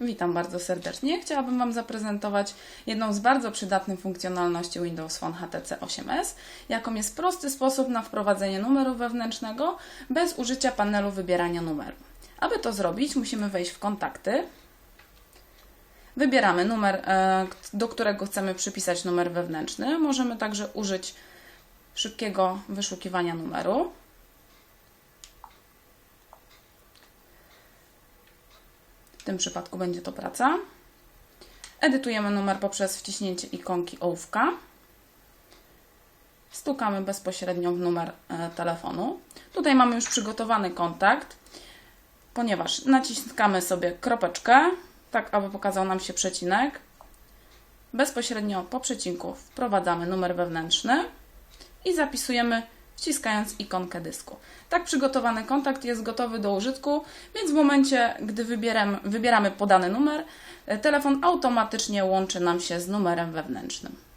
Witam bardzo serdecznie. Chciałabym Wam zaprezentować jedną z bardzo przydatnych funkcjonalności Windows Phone HTC 8S, jaką jest prosty sposób na wprowadzenie numeru wewnętrznego bez użycia panelu wybierania numeru. Aby to zrobić, musimy wejść w kontakty. Wybieramy numer, e, do którego chcemy przypisać numer wewnętrzny. Możemy także użyć szybkiego wyszukiwania numeru. W tym przypadku będzie to praca. Edytujemy numer poprzez wciśnięcie ikonki ołówka. Stukamy bezpośrednio w numer e, telefonu. Tutaj mamy już przygotowany kontakt, ponieważ naciskamy sobie kropeczkę, tak aby pokazał nam się przecinek. Bezpośrednio po przecinku wprowadzamy numer wewnętrzny i zapisujemy wciskając ikonkę dysku. Tak przygotowany kontakt jest gotowy do użytku, więc w momencie, gdy wybieram, wybieramy podany numer, telefon automatycznie łączy nam się z numerem wewnętrznym.